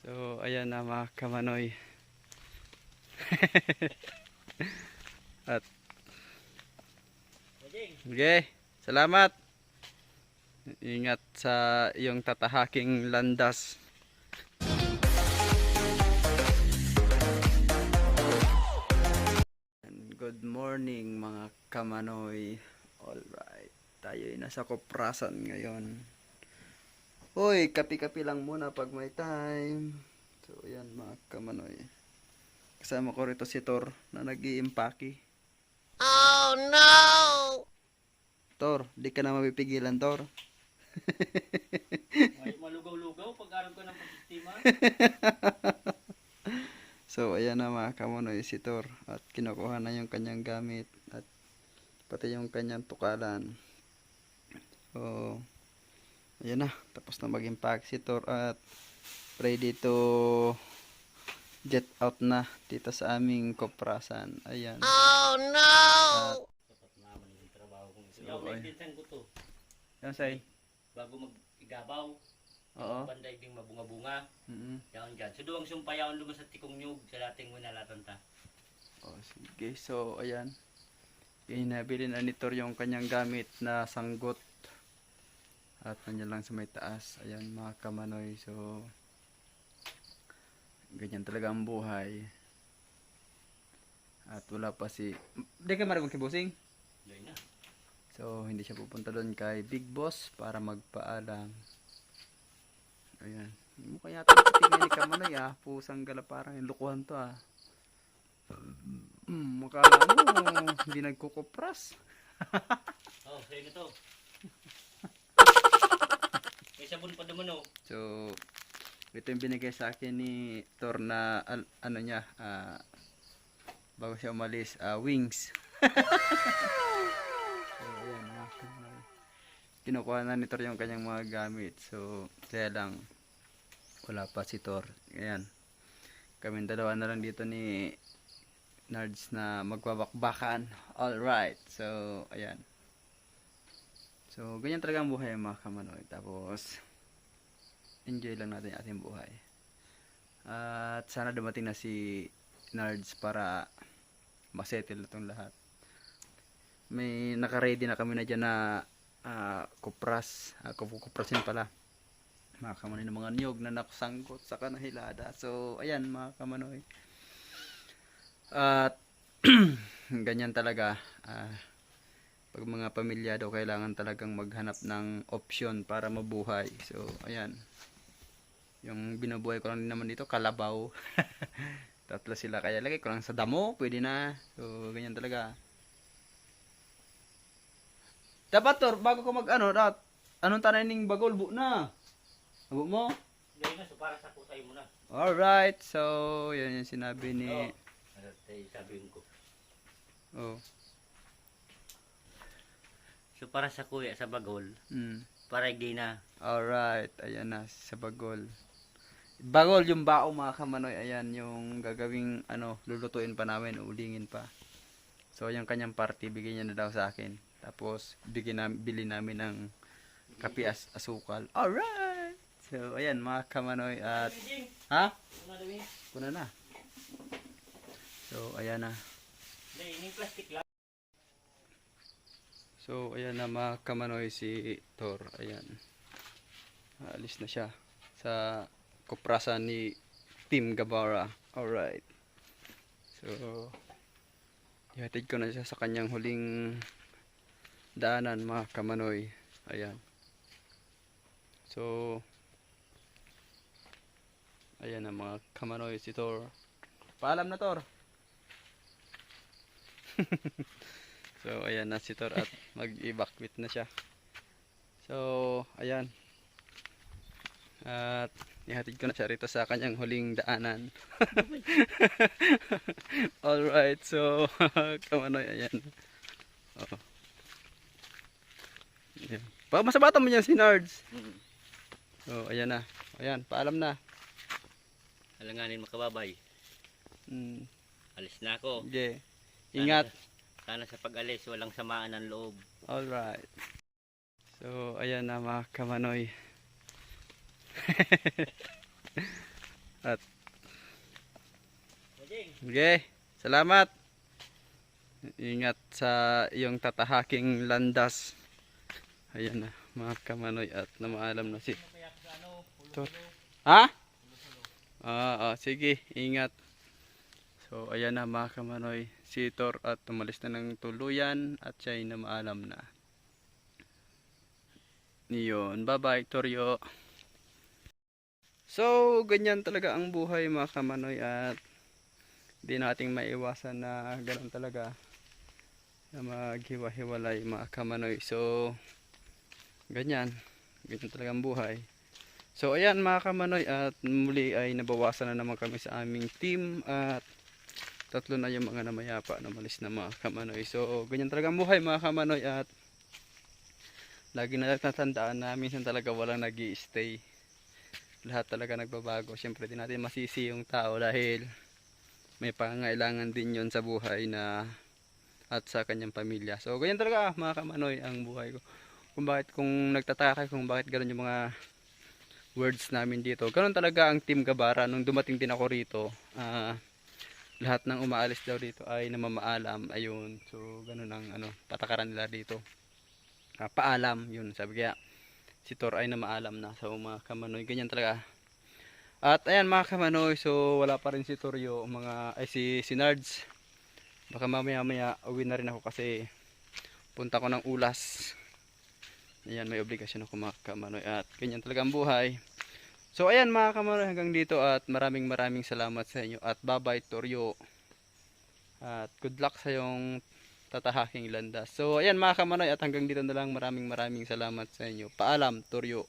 So, ayan na mga kamanoy. At, okay, salamat. Ingat sa iyong tatahaking landas. And Good morning mga kamanoy. Alright, tayo ay nasa koprasan ngayon. Hoy, kapi-kapi lang muna pag may time. So, ayan mga kamanoy. Kasama ko rito si Tor na nag iimpake Oh no! Tor, di ka na mapipigilan, Tor. Ay, malugaw-lugaw pag aram ko ng pagkistima. So, ayan na mga kamanoy si Tor. At kinukuha na yung kanyang gamit. At pati yung kanyang tukalan. So, ayan na. Tapos na mag-impact si Tor. At ready to jet out na dito sa aming koprasan. Ayan. Oh no! Yung to. Yan, say. Bago mag-igabaw, Oo. panday ding mabunga-bunga, Mm yaon dyan. So, duwang sumpayawan lumas sa tikong nyug, sa dating mo nalatan ta. Oh, sige. So, ayan. Inabili na ni Tor yung kanyang gamit na sanggot. At nandiyan lang sa may taas. Ayan, mga kamanoy. So, ganyan talaga ang buhay. At wala pa si... Di ka marunong kibusing? So, hindi siya pupunta doon kay Big Boss para magpaalam. Ayan. Mukha yata tingin ni Kamanoy ah. Pusang gala parang yung lukuhan to ah. Hmm, mukha mo, hindi nagkukupras. Oh, sa'yo na to. May sabon pa naman oh. So, ito yung binigay sa akin ni Tor na al- ano niya, ah, bago siya umalis, ah, wings. so, ayan. Kinukuha na ni Tor yung kanyang mga gamit. So, kaya lang, wala pa si Tor. Ayan. Kami dalawa na lang dito ni Nards na magbabakbakan. Alright. So, ayan. So, ganyan talaga ang buhay mga kamanoy. Tapos, enjoy lang natin ating buhay. At sana dumating na si Nards para masettle itong lahat. May naka-ready na kami na dyan na ah, kupras. Uh, kuprasin pala. Mga kamanoy ng mga niyog na nakusangkot sa kanahilada. So, ayan mga kamanoy. At ganyan talaga. ah, pag mga pamilyado kailangan talagang maghanap ng option para mabuhay. So, ayan. Yung binubuhay ko lang din naman dito, kalabaw. Tatlo sila. Kaya lagay ko lang sa damo, pwede na. So, ganyan talaga. Dapat, Tor, bago ko mag, ano, dapat, anong tanay ning bagol, bu na. Bu mo? Na, so para sa kusay mo na. Alright, so, yan yung sinabi ni, Oh. Ano sabihin ko. oh, para sa kuya, sa bagol, mm. para di na. Alright, ayan na sa bagol. Bagol yung bao mga kamanoy, ayan yung gagawing ano, lulutuin pa namin, ulingin pa. So yung kanyang party, bigyan niya na daw sa akin. Tapos bigyan na, bili namin ng kape as asukal. Alright! So ayan mga kamanoy at ha? Kuna na. So ayan na. Hindi, plastic lang. So, ayan na mga kamanoy si Thor. Ayan. Alis na siya sa kuprasan ni Team Gabara. Alright. So, ihatid ko na siya sa kanyang huling daanan mga kamanoy. Ayan. So, ayan na mga kamanoy si Thor. Paalam na Thor. So, ayan na si Thor at mag-evacuate na siya. So, ayan. At ihatid ko na siya rito sa kanyang huling daanan. Alright, so, kamanoy, ayan. Oh. Ayan. Pa, masabata mo niyan si Nards. So, ayan na. Ayan, paalam na. Alanganin makababay. Mm, Alis na ako. okay. Ingat. Sana sa pag-alis, walang samaan ng loob. Alright. So, ayan na mga kamanoy. At Okay, salamat. Ingat sa iyong tatahaking landas. Ayan na, mga kamanoy at namaalam na si pulo-pulo. Ha? Ah, ah, sige, ingat. So, ayan na mga kamanoy, si Tor at tumalis na ng tuluyan at siya ay namaalam na. Niyon, bye-bye, Toryo. So, ganyan talaga ang buhay mga kamanoy at di nating maiwasan na ganun talaga na maghiwa-hiwalay mga kamanoy. So, ganyan. Ganyan talaga ang buhay. So, ayan mga kamanoy at muli ay nabawasan na naman kami sa aming team at tatlo na yung mga namayapa na malis na mga kamanoy. So, ganyan talaga buhay mga kamanoy at lagi na natatandaan na minsan talaga walang nag stay Lahat talaga nagbabago. Siyempre, di natin masisi yung tao dahil may pangangailangan din yon sa buhay na at sa kanyang pamilya. So, ganyan talaga mga kamanoy ang buhay ko. Kung bakit, kung nagtataka kayo kung bakit ganun yung mga words namin dito. Ganun talaga ang Team Gabara. Nung dumating din ako rito, ah, lahat ng umaalis daw dito ay namamaalam. Ayun. So, ganun ang ano, patakaran nila dito. Ah, paalam. Yun, sabi kaya si Tor ay namaalam na. So, mga kamanoy, ganyan talaga. At ayan mga kamanoy, so wala pa rin si Toryo, mga, ay si, si Nards. Baka mamaya maya uwi na rin ako kasi punta ko ng ulas. Ayan, may obligasyon ako mga kamanoy at ganyan talaga ang buhay. So ayan mga kamanoy hanggang dito at maraming maraming salamat sa inyo at bye bye Toryo. At good luck sa yung tatahaking landas. So ayan mga kamanoy at hanggang dito na lang maraming maraming salamat sa inyo. Paalam Toryo.